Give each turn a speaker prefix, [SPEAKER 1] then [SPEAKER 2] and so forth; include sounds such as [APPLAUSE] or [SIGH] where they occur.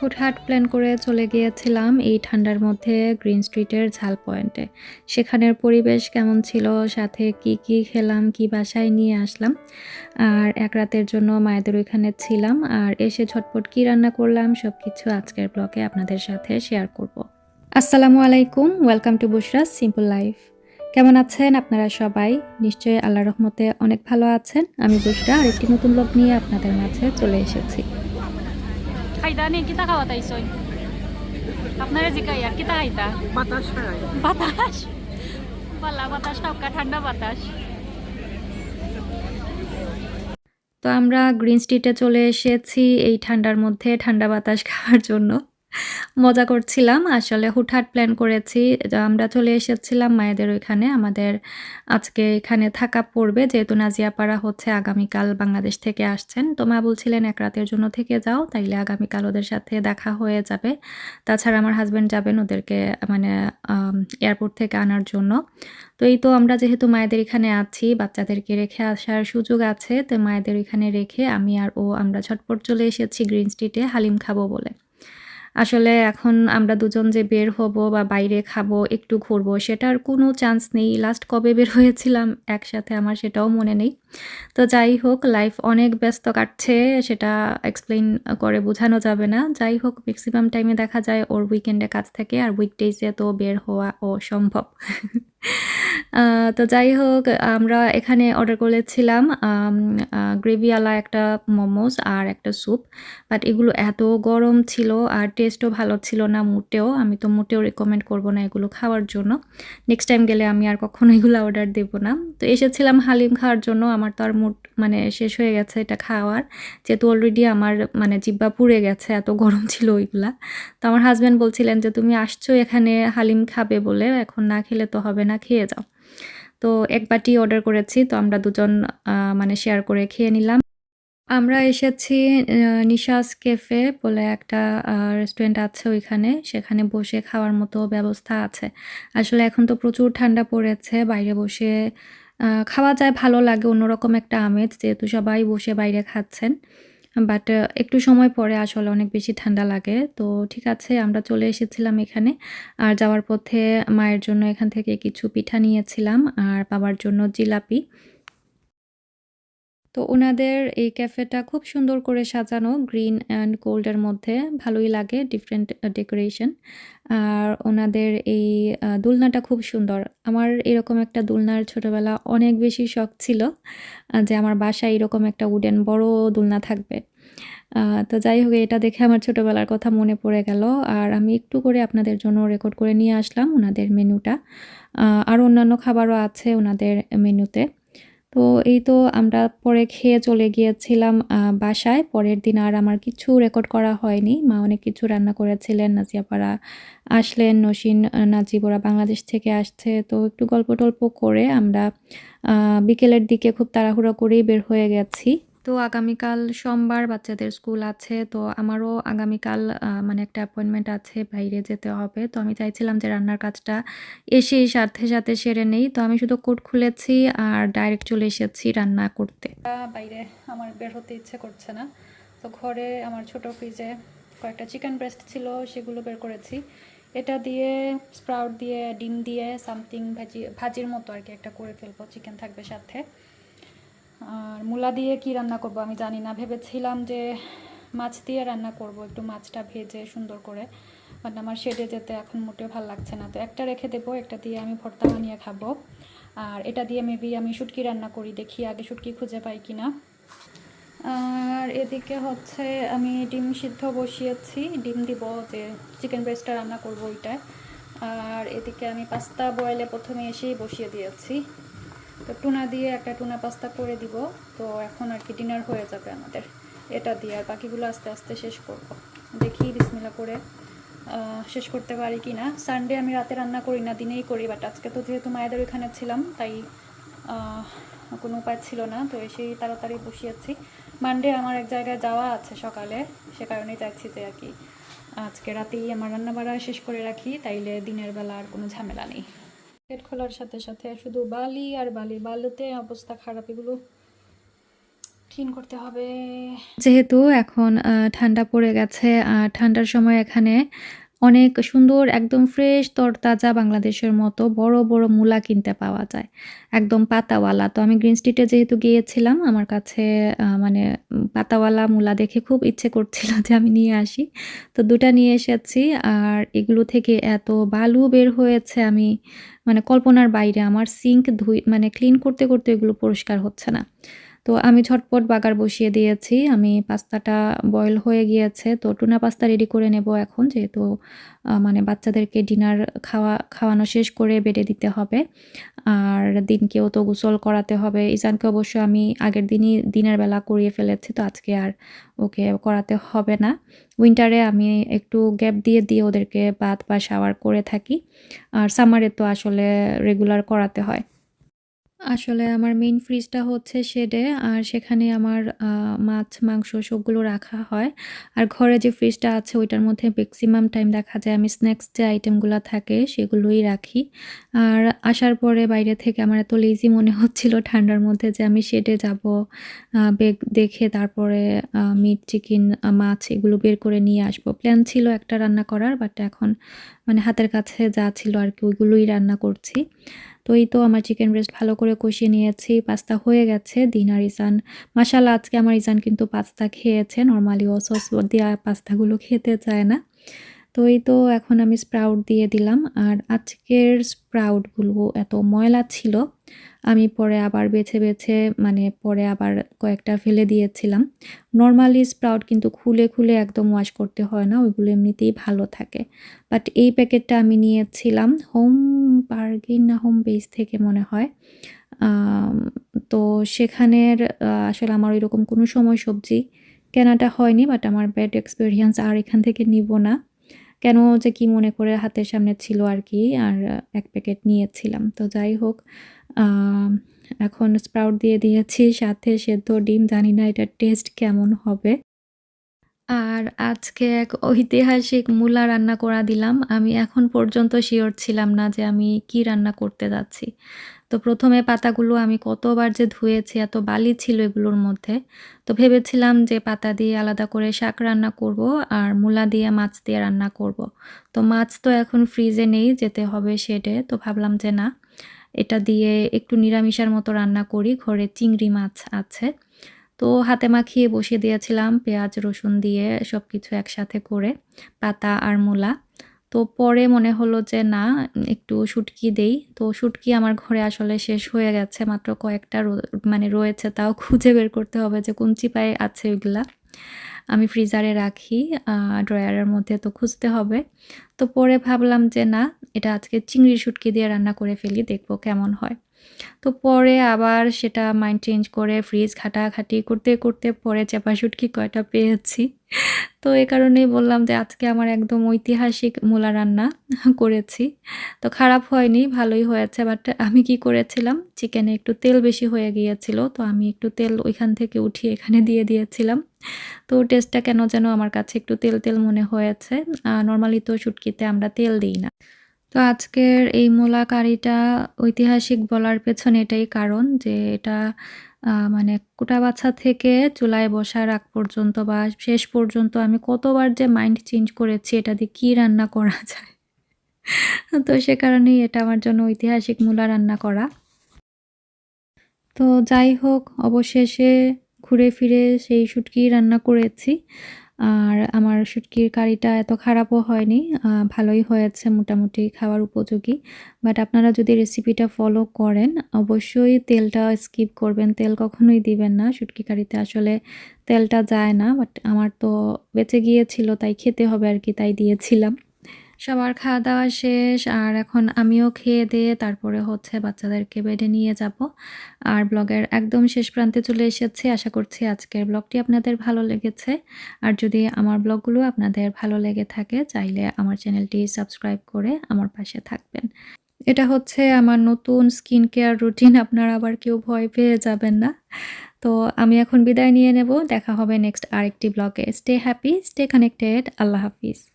[SPEAKER 1] হুটহাট প্ল্যান করে চলে গিয়েছিলাম এই ঠান্ডার মধ্যে গ্রিন স্ট্রিটের ঝাল পয়েন্টে। সেখানের পরিবেশ কেমন ছিল, সাথে কি কি খেলাম, কি বাসায় নিয়ে আসলাম, আর এক রাতের জন্য মায়েদের ওইখানে ছিলাম, আর এসে ঝটপট কি রান্না করলাম সব কিছু আজকের ব্লগে আপনাদের সাথে শেয়ার করব। আসসালামু আলাইকুম, welcome to Bushra's simple life. কেমন আছেন আপনারা সবাই? নিশ্চয়ই আল্লাহ রহমতে অনেক ভালো আছেন। আমি বুশরা আর একটি নতুন ব্লগ নিয়ে আপনাদের মাঝে চলে এসেছি।
[SPEAKER 2] খাইতা নেই কিতা খাওয়া তাইছ আপনারা জিকাই আর কিতা খাইতা?
[SPEAKER 3] বাতাস খাই।
[SPEAKER 2] বাতাস? পালা বাতাস টাকা ঠান্ডা বাতাস।
[SPEAKER 1] তো আমরা গ্রিন স্ট্রিটে চলে এসেছি এই ঠান্ডার মধ্যে ঠান্ডা বাতাস খাওয়ার জন্য। মজা করছিলাম। আসলে হুটহাট প্ল্যান করেছি। আমরা চলে এসেছিলাম মায়েদের ওইখানে। আমাদের আজকে এখানে থাকা পড়বে। যেহেতু নাজিয়াপাড়া হচ্ছে, আগামীকাল বাংলাদেশ থেকে আসছেন। তো মা বলছিলেন, এক রাতের জন্য থেকে যাও। তাইলে আগামীকাল ওদের সাথে দেখা হয়ে যাবে। তাছাড়া আমার হাজব্যান্ড যাবেন ওদেরকে মানে এয়ারপোর্ট থেকে আনার জন্য। তো এই তো আমরা যেহেতু মায়েদের এখানে আছি, বাচ্চাদেরকে রেখে আসার সুযোগ আছে, তো মায়েদের এখানে রেখে আমি আর ও আমরা ঝটপট চলে এসেছি গ্রিন স্ট্রিটে হালিম খাব বলে। আসলে এখন আমরা দুজন যে বের হব বা বাইরে খাব, একটু ঘুরবো, সেটার কোনো চান্স নেই। লাস্ট কবে বের হয়েছিলাম একসাথে আমার সেটাও মনে নেই। তো যাই হোক লাইফ অনেক ব্যস্ত কাটছে, সেটা এক্সপ্লেন করে বোঝানো যাবে না। যাই হোক ম্যাক্সিমাম টাইমে দেখা যায় ওর উইকেন্ডে কাজ থাকে আর উইকডেজে তো বের হওয়া অসম্ভব। [LAUGHS] তো যাই হোক, আমরা এখানে অর্ডার করেছিলাম গ্রেভিওয়ালা একটা মোমোস আর একটা স্যুপ। বাট এগুলো এত গরম ছিল আর টেস্টও ভালো ছিল না মোটেও। আমি তো মোটেও রেকমেন্ড করব না এগুলো খাওয়ার জন্য। নেক্সট টাইম গেলে আমি আর কখনো এগুলো অর্ডার দেবো না। তো এসেছিলাম হালিম খাওয়ার জন্য, আমার তো আর মুড মানে শেষ হয়ে গেছে এটা খাওয়ার। যেহেতু অলরেডি আমার মানে জিব্বা পুড়ে গেছে, এত গরম ছিল ওইগুলা। তো আমার হাজব্যান্ড বলছিলেন যে, তুমি আসছো এখানে হালিম খাবে বলে, এখন না খেলে তো হবে না। খেয়ে যাও। তো এক বাটি অর্ডার করেছি, তো আমরা দুজন মানে শেয়ার করে খেয়ে নিলাম। আমরা এসেছি নিশাস কেফে বলে একটা রেস্টুরেন্ট আছে ওইখানে। সেখানে বসে খাওয়ার মতো ব্যবস্থা আছে। আসলে এখন তো প্রচুর ঠান্ডা পড়েছে, বাইরে বসে খাওয়া যায় ভালো লাগে, অন্যরকম একটা আমেজ, যেহেতু সবাই বসে বাইরে খাচ্ছেন। বাট একটু সময় পরে আসলে অনেক বেশি ঠান্ডা লাগে। তো ঠিক আছে, আমরা চলে এসেছিলাম এখানে। আর যাওয়ার পথে মায়ের জন্য এখান থেকে কিছু পিঠা নিয়েছিলাম। আর বাবার জন্য জিলাপি। তো ওনাদের এই ক্যাফেটা খুব সুন্দর করে সাজানো গ্রিন অ্যান্ড গোল্ডের মধ্যে, ভালোই লাগে, ডিফারেন্ট ডেকোরেশন। আর ওনাদের এই দোলনাটা খুব সুন্দর। আমার এরকম একটা দোলনার ছোটবেলা অনেক বেশি শখ ছিল যে আমার বাসায় এরকম একটা উডেন বড় দোলনা থাকবে। তো যাই হোক, এটা দেখে আমার ছোটবেলার কথা মনে পড়ে গেল। আর আমি একটু করে আপনাদের জন্য রেকর্ড করে নিয়ে আসলাম ওনাদের মেনুটা আর অন্যান্য খাবারও আছে ওনাদের মেনুতে তো এই তো আমরা পরে খেয়ে চলে গিয়েছিলাম বাসায়। পরের দিন আর আমার কিছু রেকর্ড করা হয়নি। মা অনেক কিছু রান্না করেছিলেন, নাজিয়াপাড়া আসলেন, নসীন নাজিবরা বাংলাদেশ থেকে আসছে। তো একটু গল্প টল্প করে আমরা বিকেলের দিকে খুব তাড়াহুড়ো করেই বের হয়ে গেছি। তো আগামীকাল সোমবার বাচ্চাদের স্কুল আছে, তো আমারও আগামীকাল মানে একটা অ্যাপয়েন্টমেন্ট আছে বাইরে যেতে হবে। তো আমি চাইছিলাম যে রান্নার কাজটা এসেই সাথে সাথে সেরে নেই। তো আমি শুধু কোট খুলেছি আর ডাইরেক্ট চলে এসেছি রান্না করতে। বাইরে আমার বের হতে ইচ্ছে করছে না। তো ঘরে আমার ছোট ফ্রিজে কয়েকটা চিকেন ব্রেস্ট ছিল, সেগুলো বের করেছি। এটা দিয়ে স্প্রাউট দিয়ে, ডিম দিয়ে সামথিং ভাজি, ভাজির মতো আর কি একটা করে ফেলব চিকেন থাকবে সাথে। আর মূলা দিয়ে কি রান্না করব আমি জানি না। ভেবেছিলাম যে মাছ দিয়ে রান্না করব, একটু মাছটা ভেজে সুন্দর করে। বাট আমার শেডে যেতে এখন মোটেও ভালো লাগছে না। তো একটা রেখে দেবো, একটা দিয়ে আমি ভর্তা বানিয়ে খাব। আর এটা দিয়ে মেবি আমি শুটকি রান্না করি, দেখি আগে শুটকি খুঁজে পাই কিনা। আর এদিকে হচ্ছে আমি ডিম সিদ্ধ বসিয়েছি। ডিম দিব যে চিকেন ব্রেস্টটা রান্না করব ওইটায়। আর এদিকে আমি পাস্তা বয়েলে প্রথমে এসেই বসিয়ে দিয়েছি। তো টুনা দিয়ে একটা টুনা পাস্তা করে দিব। তো এখন আর কি ডিনার হয়ে যাবে আমাদের। এটা দিয়ে আর বাকিগুলো আস্তে আস্তে শেষ করব। দেখি বিসমিল্লা করে শেষ করতে পারি কি না সানডে আমি রাতে রান্না করি না, দিনেই করি বাট আজকে তো যেহেতু মায়েদের ওইখানে ছিলাম, তাই কোনো উপায় ছিল না। তো এসেই তাড়াতাড়ি বসিয়েছি। মানডে আমার এক জায়গায় যাওয়া আছে সকালে, সে কারণেই চাইছি যে আর কি, আজকে রাতেই আমার রান্না বাড়া শেষ করে রাখি, তাইলে দিনের বেলা আর কোনো ঝামেলা নেই। পেট খোলার সাথে সাথে শুধু বালি আর বালি, বালুতে অবস্থা খারাপ, এগুলো
[SPEAKER 2] করতে হবে।
[SPEAKER 1] যেহেতু এখন ঠান্ডা পড়ে গেছে, আর ঠান্ডার সময় এখানে অনেক সুন্দর একদম ফ্রেশ তরতাজা বাংলাদেশের মতো বড়, বড় মূলা কিনতে পাওয়া যায়। একদম পাতাওয়ালা। তো আমি গ্রিন স্ট্রিটে যেহেতু গিয়েছিলাম আমার কাছে মানে পাতাওয়ালা মূলা দেখে খুব ইচ্ছে করছিল যে আমি নিয়ে আসি। তো ২ টা নিয়ে এসেছি আর এগুলো থেকে এত বালু বের হয়েছে আমি মানে কল্পনার বাইরে। আমার সিঙ্ক ধুই মানে ক্লিন করতে, করতে এগুলো পরিষ্কার হচ্ছে না। তো আমি ঝটপট বাগার বসিয়ে দিয়েছি। আমি পাস্তাটা বয়ল হয়ে গিয়েছে। তো টুনা পাস্তা রেডি করে নেব এখন যেহেতু মানে বাচ্চাদেরকে ডিনার খাওয়া খাওয়ানো শেষ করে বেডে দিতে হবে। আর দিনকেও তো গোসল করাতে হবে। ইজানকে অবশ্য আমি আগের দিনই দিনের বেলা করিয়ে ফেলেছি। তো আজকে আর ওকে করাতে হবে না। উইন্টারে আমি একটু গ্যাপ দিয়ে, দিয়ে ওদেরকে বাথ বা শাওয়ার করে থাকি। আর সামারে তো আসলে রেগুলার করাতে হয়। আসলে আমার মেইন ফ্রিজটা হচ্ছে শেডে আর সেখানে আমার মাছ, মাংস সবগুলো রাখা হয়। আর ঘরে যে ফ্রিজটা আছে ওইটার মধ্যে ম্যাক্সিমাম টাইম দেখা যায় আমি স্ন্যাক্স যে আইটেমগুলো থাকে সেগুলোই রাখি। আর আসার পরে বাইরে থেকে আমার এত লেজি মনে হচ্ছিল ঠান্ডার মধ্যে যে আমি শেডে যাব বেগ দেখে তারপরে মিট, চিকেন, মাছ এগুলো বের করে নিয়ে আসব। প্ল্যান ছিল একটা রান্না করার বাট এখন মানে হাতের কাছে যা ছিল আর কি, ওইগুলোই রান্না করছি। তো এই তো আমার চিকেন ব্রেস্ট ভালো করে কষিয়ে নিয়েছি। পাস্তা হয়ে গেছে। দিন আর ইজান মাশাআল্লাহ, আজকে আমার ইসান কিন্তু পাস্তা খেয়েছে। নর্মালি ও সস দেওয়া পাস্তাগুলো খেতে চায় না। তো এই তো এখন আমি স্প্রাউট দিয়ে দিলাম। আর আজকের স্প্রাউটগুলো এত ময়লা ছিল। আমি পরে আবার বেছে, বেছে মানে পরে আবার কয়েকটা ফেলে দিয়েছিলাম। নরমালি স্প্রাউট কিন্তু খুলে, খুলে একদম ওয়াশ করতে হয় না। ওইগুলো এমনিতেই ভালো থাকে। বাট এই প্যাকেটটা আমি নিয়েছিলাম হোম বার্গেন না হোম বেস থেকে মনে হয়। তো সেখানের আসলে আমার ঐরকম কোনো সময় সবজি কেনাটা হয়নি। বাট আমার ব্যাড এক্সপিরিয়েন্স আর এখান থেকে নিবো না। কেন যে কি মনে করে হাতের সামনে ছিল আর কি আর এক প্যাকেট নিয়েছিলাম। তো যাই হোক এখন স্প্রাউট দিয়ে দিয়েছি, সাথে সেদ্ধ ডিম। জানি না এটার টেস্ট কেমন হবে। আর আজকে এক ঐতিহাসিক মূলা রান্না করা দিলাম। আমি এখন পর্যন্ত শিওর ছিলাম না যে আমি কি রান্না করতে যাচ্ছি। তো প্রথমে পাতাগুলো আমি কতবার যে ধুয়েছি, এত বালি ছিল এগুলোর মধ্যে। তো ভেবেছিলাম যে পাতা দিয়ে আলাদা করে শাক রান্না করব আর মূলা দিয়ে মাছ দিয়ে রান্না করব। তো মাছ তো এখন ফ্রিজে নেই, যেতে হবে শেডে। তো ভাবলাম যে না এটা দিয়ে একটু নিরামিষের মতো রান্না করি। ঘরে চিংড়ি মাছ আছে। তো হাতে মাখিয়ে বসিয়ে দিয়েছিলাম পেঁয়াজ, রসুন দিয়ে সব কিছু একসাথে করে পাতা আর মূলা। তো পরে মনে হলো যে না একটু শুটকি দেই। তো শুটকি আমার ঘরে আসলে শেষ হয়ে গেছে। মাত্র কয়েকটা মানে রয়েছে তাও খুঁজে বের করতে হবে যে কোন চিপায় আছে ওইগুলা। আমি ফ্রিজারে রাখি ড্রয়ারের মধ্যে তো খুঁজতে হবে। তো পরে ভাবলাম যে না, এটা আজকে চিংড়ি শুটকি দিয়ে রান্না করে ফেলি, দেখব কেমন হয়। তো পরে আবার সেটা মাইন্ড চেঞ্জ করে ফ্রিজ ঘাটাঘাটি করতে, করতে পরে চেপা শুটকি কয়টা পেয়েছি। তো এ কারণেই বললাম যে আজকে আমার একদম ঐতিহাসিক মূলা রান্না করেছি। তো খারাপ হয়নি ভালোই হয়েছে। বাট আমি কি করেছিলাম চিকেনে একটু তেল বেশি হয়ে গিয়েছিল। তো আমি একটু তেল ওইখান থেকে উঠিয়ে এখানে দিয়ে দিয়েছিলাম। তো টেস্টটা কেন যেন আমার কাছে একটু তেল, তেল মনে হয়েছে। নরমালি তো শুটকিতে আমরা তেল দিই না। তো আজকের এই মূলা কারিটা ঐতিহাসিক বলার পেছনে এটাই কারণ যে এটা মানে কুটা বাছা থেকে চুলায় বসার আগ পর্যন্ত বা শেষ পর্যন্ত আমি কতবার যে মাইন্ড চেঞ্জ করেছি এটা দিয়ে কী রান্না করা [LAUGHS] যায়। তো সে কারণেই এটা আমার জন্য ঐতিহাসিক মূলা রান্না করা। তো যাই হোক, অবশেষে ঘুরে ফিরে সেই শুটকি রান্না করেছি। আর আমার শুটকির কারিটা এত খারাপও হয়নি। ভালোই হয়েছে মোটামুটি খাওয়ার উপযোগী। বাট আপনারা যদি রেসিপিটা ফলো করেন, অবশ্যই তেলটা স্কিপ করবেন। তেল কখনোই দিবেন না। শুটকি কারিতে আসলে তেলটা যায় না। বাট আমার তো বেঁচে গিয়েছিল, তাই খেতে হবে আর কি, তাই দিয়েছিলাম। সবার খাওয়া-দাওয়া শেষ আর এখন আমিও খেয়ে দিয়ে তারপরে হচ্ছে বাচ্চাদেরকে বেডে নিয়ে যাব। আর ব্লগের একদম শেষ প্রান্তে চলে এসেছি। আশা করছি আজকের ব্লগটি আপনাদের ভালো লেগেছে। আর যদি আমার ব্লগগুলো আপনাদের ভালো লেগে থাকে চাইলে আমার চ্যানেলটি সাবস্ক্রাইব করে আমার পাশে থাকবেন। এটা হচ্ছে আমার নতুন স্কিন কেয়ার রুটিন আপনারা আবার কেউ ভয় পেয়ে যাবেন না। তো আমি এখন বিদায় নিয়ে নেব। দেখা হবে নেক্সট আরেকটি ব্লগে। Stay happy, stay connected. আল্লাহ হাফিজ।